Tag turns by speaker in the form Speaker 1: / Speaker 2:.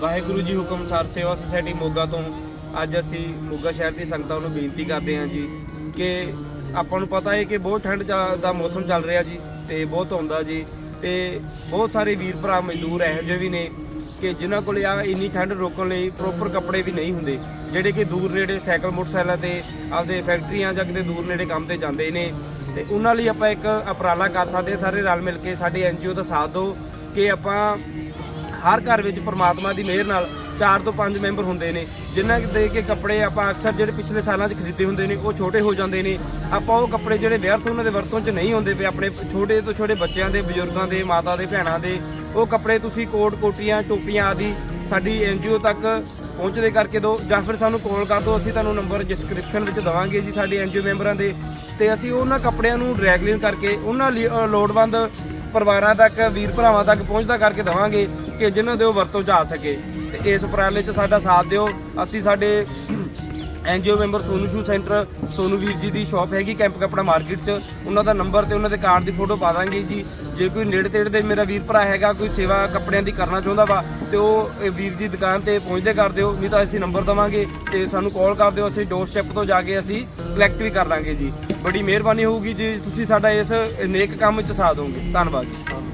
Speaker 1: ਵਾਹਿਗੁਰੂ ਜੀ ਹੁਕਮ ਸਾਰ ਸੇਵਾ ਸੁਸਾਇਟੀ ਮੋਗਾ ਤੋਂ। ਅੱਜ ਅਸੀਂ ਮੋਗਾ ਸ਼ਹਿਰ ਦੀ ਸੰਗਤਾਂ ਨੂੰ ਬੇਨਤੀ ਕਰਦੇ ਹਾਂ ਜੀ ਕਿ ਆਪਾਂ ਨੂੰ ਪਤਾ ਹੈ ਕਿ ਬਹੁਤ ਠੰਡ ਚਾ- ਦਾ ਮੌਸਮ ਚੱਲ ਰਿਹਾ ਜੀ ਤੇ ਬਹੁਤ ਹੁੰਦਾ ਜੀ ਤੇ ਬਹੁਤ ਸਾਰੇ ਵੀਰ ਭਰਾ ਮਜ਼ਦੂਰ ਇਹੋ ਜਿਹੇ ਵੀ ਨੇ ਕਿ ਜਿਨ੍ਹਾਂ ਕੋਲ ਆ ਇੰਨੀ ਠੰਡ ਰੋਕਣ ਲਈ ਪ੍ਰੋਪਰ ਕੱਪੜੇ ਵੀ ਨਹੀਂ ਹੁੰਦੇ, ਜਿਹੜੇ ਕਿ ਦੂਰ ਨੇੜੇ ਸਾਈਕਲ, ਮੋਟਰਸਾਈਕਲਾਂ ਤੇ ਆਪਦੇ ਫੈਕਟਰੀਆਂ ਜਾਂ ਕਿਤੇ ਦੂਰ ਨੇੜੇ ਕੰਮ ਤੇ ਜਾਂਦੇ ਨੇ। ਤੇ ਉਹਨਾਂ ਲਈ ਆਪਾਂ ਇੱਕ ਉਪਰਾਲਾ ਕਰ ਸਕਦੇ ਹਾਂ, ਸਾਰੇ ਰਲ ਮਿਲ ਕੇ ਸਾਡੇ ਐਨਜੀਓ ਦਾ ਸਾਥ ਦਿਓ ਕਿ ਆਪਾਂ ਹਰ ਘਰ ਵਿੱਚ ਪ੍ਰਮਾਤਮਾ ਦੀ ਮਿਹਰ ਨਾਲ 4 ਤੋਂ 5 ਮੈਂਬਰ ਹੁੰਦੇ ਨੇ। ਜਿਨ੍ਹਾਂ ਦੇ ਕੇ ਕੱਪੜੇ ਆਪਾਂ ਅਕਸਰ ਜਿਹੜੇ ਪਿਛਲੇ ਸਾਲਾਂ 'ਚ ਖਰੀਦੇ ਹੁੰਦੇ ਨੇ, ਉਹ ਛੋਟੇ ਹੋ ਜਾਂਦੇ ਨੇ। ਆਪਾਂ ਉਹ ਕੱਪੜੇ ਜਿਹੜੇ ਵਿਅਰਥ ਉਹਨਾਂ ਦੇ ਵਰਤੋਂ 'ਚ ਨਹੀਂ ਹੁੰਦੇ ਪਏ, ਆਪਣੇ ਛੋਟੇ ਤੋਂ ਛੋਟੇ ਬੱਚਿਆਂ ਦੇ, ਬਜ਼ੁਰਗਾਂ ਦੇ, ਮਾਤਾ ਦੇ, ਭੈਣਾਂ ਦੇ, ਉਹ ਕੱਪੜੇ ਤੁਸੀਂ ਕੋਟ, ਕੋਟੀਆਂ, ਟੋਪੀਆਂ ਆਦਿ ਸਾਡੀ ਐਨਜੀਓ ਤੱਕ ਪਹੁੰਚਦੇ ਕਰਕੇ ਦਿਓ ਜਾਂ ਫਿਰ ਸਾਨੂੰ ਕਾਲ ਕਰ ਦਿਓ, ਅਸੀਂ ਤੁਹਾਨੂੰ ਨੰਬਰ ਡਿਸਕ੍ਰਿਪਸ਼ਨ ਵਿੱਚ ਦਵਾਂਗੇ ਜੀ ਸਾਡੇ ਐਨਜੀਓ ਮੈਂਬਰਾਂ ਦੇ। ਤੇ ਅਸੀਂ ਉਹਨਾਂ ਕੱਪੜਿਆਂ ਨੂੰ ਰੈਗੂਲਰ ਕਰਕੇ ਉਹਨਾਂ ਲਈ ਲੋੜਵੰਦ ਪਰਿਵਾਰਾਂ ਤੱਕ, ਵੀਰ ਭਰਾਵਾਂ ਤੱਕ ਪਹੁੰਚਦਾ ਕਰਕੇ ਦਵਾਂਗੇ ਕਿ ਜਿਨ੍ਹਾਂ ਦੇ ਉਹ ਵਰਤੋਂ 'ਚ ਆ ਸਕੇ। ਤੇ ਇਸ ਉਪਰਾਲੇ 'ਚ ਸਾਡਾ ਸਾਥ ਦਿਓ। ਅਸੀਂ ਸਾਡੇ NGO member Sonu shoe centre, Sonu ਵੀਰ ਜੀ ਦੀ ਸ਼ਾਪ ਹੈਗੀ ਕੈਂਪ ਕੱਪੜਾ ਮਾਰਕੀਟ 'ਚ। ਉਹਨਾਂ ਦਾ ਨੰਬਰ ਤੇ ਉਹਨਾਂ ਦੇ ਕਾਰਡ ਦੀ ਫੋਟੋ ਪਾ ਦਾਂਗੇ ਜੀ। ਜੇ ਕੋਈ ਨੇੜੇ ਤੇੜੇ ਦੇ ਮੇਰਾ ਵੀਰ ਭਰਾ ਹੈਗਾ, ਕੋਈ ਸੇਵਾ ਕੱਪੜਿਆਂ ਦੀ ਕਰਨਾ ਚਾਹੁੰਦਾ ਵਾ ਤੇ ਉਹ ਵੀਰ ਦੀ ਦੁਕਾਨ ਤੇ ਪਹੁੰਚਦੇ ਕਰ ਦਿਓ, ਨਹੀਂ ਤਾਂ ਅਸੀਂ ਨੰਬਰ ਦਵਾਂਗੇ ਤੇ ਸਾਨੂੰ ਕਾਲ ਕਰ ਦਿਓ, ਅਸੀਂ ਡੋਰ ਸਟੈਪ ਤੋਂ ਜਾ ਕੇ ਅਸੀਂ ਕਲੈਕਟ ਵੀ ਕਰ ਲਾਂਗੇ ਜੀ। ਬੜੀ ਮਿਹਰਬਾਨੀ ਹੋਊਗੀ ਜੀ, ਤੁਸੀਂ ਸਾਡਾ ਇਸ ਨੇਕ ਕੰਮ 'ਚ ਸਾਥ ਦੋਗੇ ਧੰਨਵਾਦ ਜੀ।